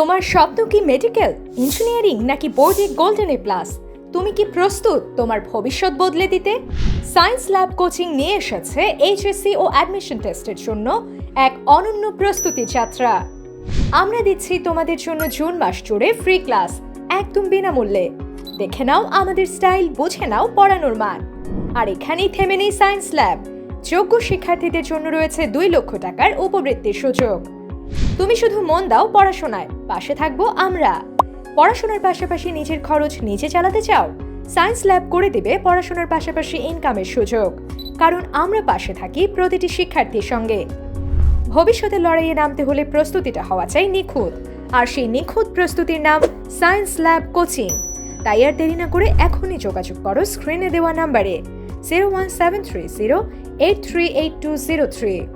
তোমার স্বপ্ন কি মেডিকেল ইঞ্জিনিয়ারিং নাকি বোর্ডে গোল্ডেন এ প্লাস তুমি কি প্রস্তুত তোমার ভবিষ্যৎ বদলে দিতে? সায়েন্স ল্যাব কোচিং নিয়ে এসেছে এইচএসসি ও অ্যাডমিশন টেস্টের জন্য এক অনন্য প্রস্তুতি যাত্রা। আমরা দিচ্ছি তোমাদের জন্য জুন মাস জুড়ে ফ্রি ক্লাস একদম বিনামূল্যে। দেখে নাও আমাদের স্টাইল বুঝে নাও পড়ানোর মান। আর এখানেই থেমে নেই সায়েন্স ল্যাব যোগ্য শিক্ষার্থীদের জন্য রয়েছে দুই লক্ষ টাকার উপবৃত্তির সুযোগ। তুমি শুধু মন দাও পড়াশোনায়। পাশে থাকব আমরা। পড়াশোনার পাশাপাশি নিজের খরচ নিজে চালাতে চাও? সায়েন্স ল্যাব করে দেবে পড়াশোনার পাশাপাশি ইনকামের সুযোগ। কারণ আমরা পাশে থাকি প্রতিটি শিক্ষার্থীর সঙ্গে। ভবিষ্যতে লড়াইয়ে নামতে হলে প্রস্তুতিটা হওয়া চাই নিখুঁত। আর সেই নিখুঁত প্রস্তুতির নাম সায়েন্স ল্যাব কোচিং। তাই আর দেরি না করে এখনই যোগাযোগ করো স্ক্রিনে দেওয়া নাম্বারে। Zero one seven three zero eight three eight two zero three.